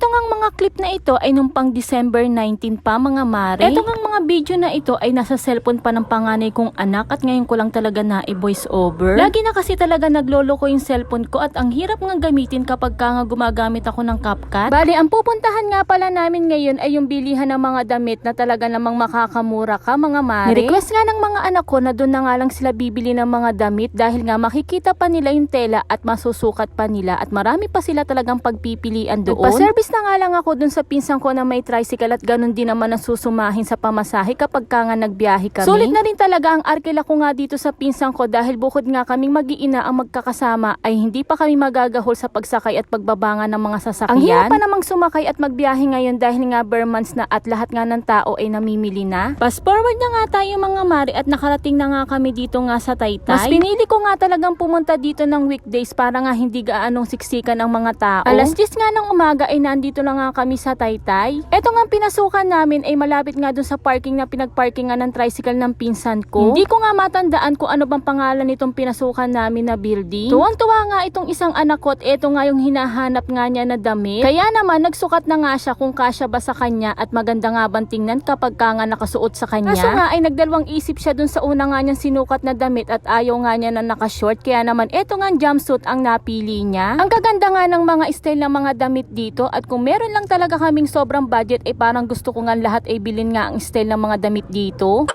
Eto ngang mga clip na ito ay nung pang December 19 pa mga mare. Eto ngang mga video na ito ay nasa cellphone pa ng panganay kong anak at ngayon ko lang talaga na i-voice over. Lagi na kasi talaga naglolo ko yung cellphone ko at ang hirap nga gamitin kapag ka nga gumagamit ako ng CapCut. Bali, ang pupuntahan nga pala namin ngayon ay yung bilihan ng mga damit na talaga namang makakamura ka mga mare. Ni-request nga ng mga anak ko na doon na nga lang sila bibili ng mga damit dahil nga makikita pa nila yung tela at masusukat pa nila at marami pa sila talagang pagpipilian doon. Nagpa-service na nga lang ako doon sa pinsan ko na may tricycle at ganun din naman ang susumahin sa pamasahe kapag ka nga nagbiyahe kami. Sulit na rin talaga ang arkila ko nga dito sa pinsan ko dahil bukod nga kaming mag-iina ang magkakasama ay hindi pa kami magagahol sa pagsakay at pagbabanga ng mga sasakyan. Ang hirap pa namang sumakay at magbiyahe ngayon dahil nga bare months na at lahat nga ng tao ay namimili na. Fast forward na nga tayo mga mari at nakarating na nga kami dito nga sa Taytay. Mas pinili ko nga talagang pumunta dito ng weekdays para nga hindi gaanong siksikan ang mga tao. Alas 10 nga ng umaga ay nandito na nga kami sa Taytay. Eto nga pinasukan namin ay malapit nga dun sa parking na pinagparkingan ng tricycle ng pinsan ko. Hindi ko nga matandaan kung ano bang pangalan nitong pinasukan namin na building. Tuwang-tuwa nga itong isang anak ko at eto nga yung hinahanap nga niya na damit. Kaya naman nagsukat na nga siya kung kasya ba sa kanya at maganda nga bang tingnan kapag ka nga nakasuot sa kanya. Kaso nga ay nagdalawang isip siya dun sa una nga niyang sinukat na damit at ayaw nga niya na nakashort kaya naman eto nga jumpsuit ang napili niya. Ang kaganda nga ng mga style ng mga damit dito at kung meron lang talaga kaming sobrang budget ay parang gusto ko nga lahat ay bilhin nga ang style ng mga damit dito.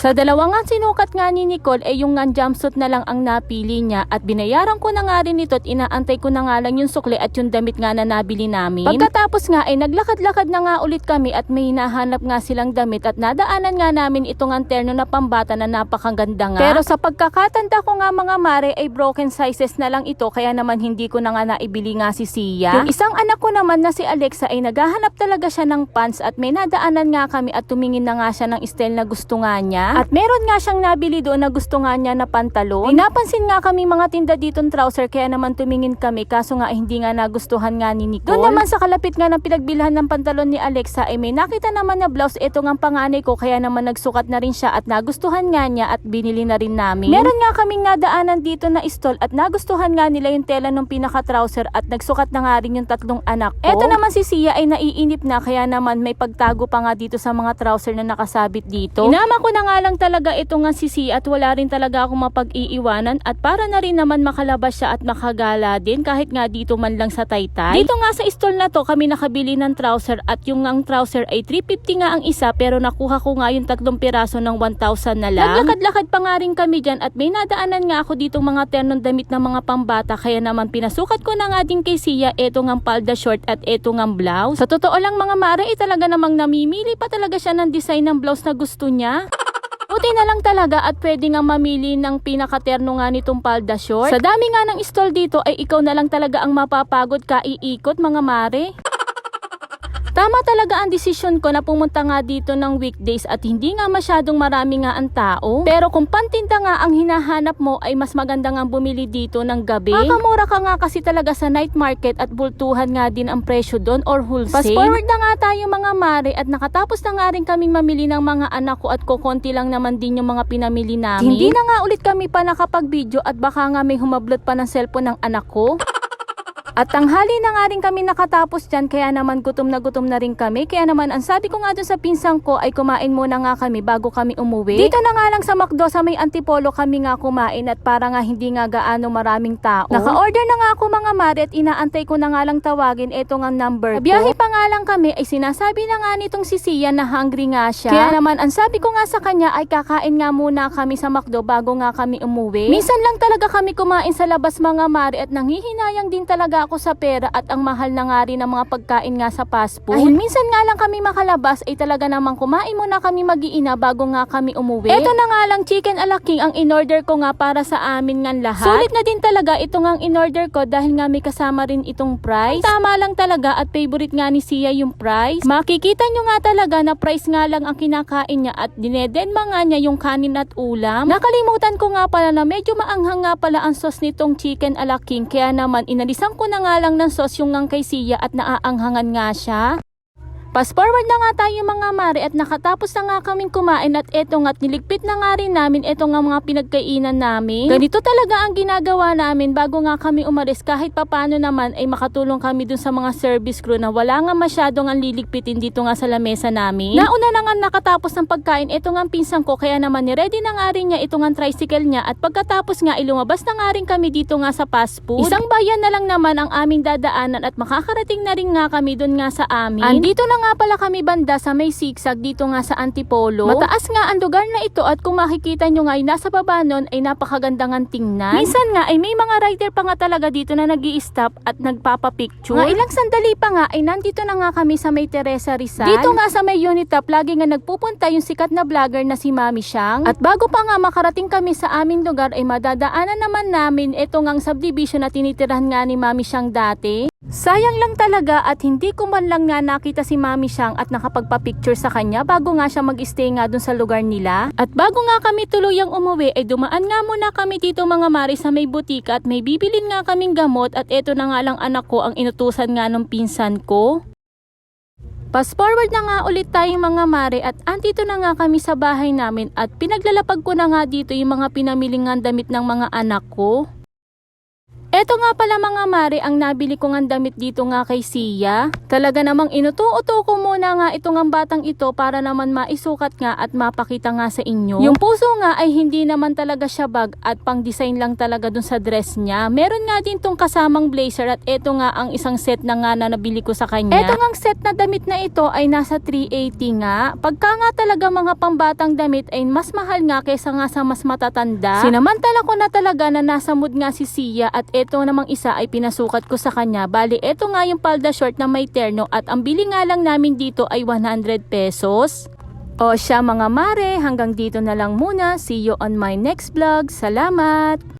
Sa dalawa nga sinukat nga ni Nicole ay yung nga jumpsuit na lang ang napili niya at binayaran ko na nga rin ito at inaantay ko na nga lang yung sukli at yung damit nga na nabili namin. Pagkatapos nga ay naglakad-lakad na nga ulit kami at may hinahanap nga silang damit at nadaanan nga namin itong anterno na pambata na napakaganda nga. Pero sa pagkakatanda ko nga mga mare ay broken sizes na lang ito kaya naman hindi ko na nga naibili nga si Sia. Yung isang anak ko naman na si Alexa ay naghahanap talaga siya ng pants at may nadaanan nga kami at tumingin na nga siya ng style na gusto nga niya. At meron nga siyang nabili doon na gusto nga niya na pantalon. Pinapansin nga kami mga tinda ditong trouser kaya naman tumingin kami kaso nga hindi nga nagustuhan nga ni Nicole. Doon naman sa kalapit nga ng pinagbilhan ng pantalon ni Alexa ay may nakita naman na blouse ito nga panganay ko kaya naman nagsukat na rin siya at nagustuhan nga niya at binili na rin namin. Meron nga kaming nadaanan dito na stall at nagustuhan nga nila yung tela ng pinaka trouser at nagsukat na nga rin yung tatlong anak ko. Ito naman si Sia ay naiinip na kaya naman may pagtago pa nga dito sa mga trouser na nakasabit dito. Inama ko na nga lang talaga ito nga si Sia at wala rin talaga akong mapag-iiwanan at para na rin naman makalabas siya at makagala din kahit nga dito man lang sa Taytay. Dito nga sa stall na to kami nakabili ng trouser at yung ang trouser ay 350 nga ang isa pero nakuha ko nga yung tatlong piraso ng 1,000 na lang. Naglakad-lakad pa nga rin kami dyan at may nadaanan nga ako dito mga ternong damit ng mga pambata kaya naman pinasukat ko na nga din kay Sia eto ngang palda short at eto ngang blouse. Sa totoo lang mga mare ay talaga namang namimili pa talaga siya ng design ng blouse na gusto niya. Buti na lang talaga at pwede nga mamili ng pinakaterno nga nitong palda short. Sa dami nga ng stall dito ay ikaw na lang talaga ang mapapagod ka iikot mga mare. Tama talaga ang desisyon ko na pumunta nga dito ng weekdays at hindi nga masyadong marami nga ang tao. Pero kung pantinda nga ang hinahanap mo ay mas maganda nga bumili dito ng gabi. Makamura ka nga kasi talaga sa night market at bultuhan nga din ang presyo doon or wholesale. Fast forward na nga tayo mga mare at nakatapos na nga rin kaming mamili ng mga anak ko at kukonti lang naman din yung mga pinamili namin. Hindi na nga ulit kami pa nakapag-video at baka nga may humablot pa ng cellphone ng anak ko. At tanghali na nga rin kami nakatapos dyan kaya naman gutom na gutom na rin kami. Kaya naman ang sabi ko nga dun sa pinsang ko ay kumain muna nga kami bago kami umuwi. Dito na nga lang sa McDo sa may Antipolo kami nga kumain at para nga hindi nga gaano maraming tao. Naka-order na nga ako mga mare at inaantay ko na nga lang tawagin ito nga number ko. Biyahe pa nga lang kami ay sinasabi na nga nitong si Sia na hungry nga siya. Kaya naman ang sabi ko nga sa kanya ay kakain nga muna kami sa McDo bago nga kami umuwi. Minsan lang talaga kami kumain sa labas mga mare at nanghihinayang din talaga ako sa pera at ang mahal na nga rin ng mga pagkain nga sa fast food. Dahil minsan nga lang kami makalabas ay talaga namang kumain muna kami mag-iina bago nga kami umuwi. Ito na nga lang chicken ala king ang in-order ko nga para sa amin nga lahat. Sulit na din talaga ito nga ang in-order ko dahil nga may kasama rin itong price. Tama lang talaga at favorite nga ni Sia yung price. Makikita nyo nga talaga na price nga lang ang kinakain niya at dinededma nga niya yung kanin at ulam. Nakalimutan ko nga pala na medyo maanghang nga pala ang sauce nitong chicken ala king kaya naman inalisan ko na nga lang ng yung ngang kay Sia at naaanghangan nga siya. Fast forward na nga tayo mga mare at nakatapos na nga kaming kumain at eto nga't niligpit na nga rin namin eto nga mga pinagkainan namin. Ganito talaga ang ginagawa namin bago nga kami umalis kahit papano naman ay makatulong kami dun sa mga service crew na wala nga masyadong ang liligpitin dito nga sa lamesa namin. Nauna na nga nakatapos ng pagkain eto nga ang pinsan ko kaya naman ni-ready na nga rin niya ito nga tricycle niya at pagkatapos nga ilumabas na nga rin kami dito nga sa fast food. Isang bayan na lang naman ang aming dadaanan at makakarating na rin nga kami dun nga sa amin. Andito na nga pala kami banda sa may sigsag dito nga sa Antipolo. Mataas nga ang lugar na ito at kung makikita nyo nga ay nasa baba nun ay napakaganda nga tingnan. Minsan nga ay may mga rider pa nga talaga dito na nag stop at nagpapapicture. Nga ilang sandali pa nga ay nandito na nga kami sa may Teresa Rizal. Dito nga sa may Unitap lagi nga nagpupunta yung sikat na vlogger na si Mami Shang. At bago pa nga makarating kami sa aming lugar ay madadaanan naman namin ito ngang subdivision na tinitirahan nga ni Mami Shang dati. Sayang lang talaga at hindi ko man lang nga nakita si Mami Shang at nakapagpa-picture sa kanya bago nga siya mag-stay nga dun sa lugar nila. At bago nga kami tuluyang umuwi ay dumaan nga muna kami dito mga mari sa may butika at may bibilin nga kaming gamot at eto na nga lang anak ko ang inutusan nga ng pinsan ko. Fast forward na nga ulit tayong mga mare at andito na nga kami sa bahay namin at pinaglalapag ko na nga dito yung mga pinamiling nga damit ng mga anak ko. Eto nga pala mga mare ang nabili ko ng damit dito nga kay Sia. Talaga namang inuto-uto ko muna nga itong ang batang ito para naman maisukat nga at mapakita nga sa inyo. Yung puso nga ay hindi naman talaga siya bag at pang design lang talaga dun sa dress niya. Meron nga din tong kasamang blazer at eto nga ang isang set na nga na nabili ko sa kanya. Eto nga set na damit na ito ay nasa 380 nga. Pagka nga talaga mga pambatang damit ay mas mahal nga kaysa nga sa mas matatanda. Sinamantala ko na talaga na nasa mood nga si Sia at eto namang isa ay pinasukat ko sa kanya. Bali, eto nga yung palda short na may terno at ang bili nga lang namin dito ay 100 pesos. O siya mga mare, hanggang dito na lang muna. See you on my next vlog. Salamat!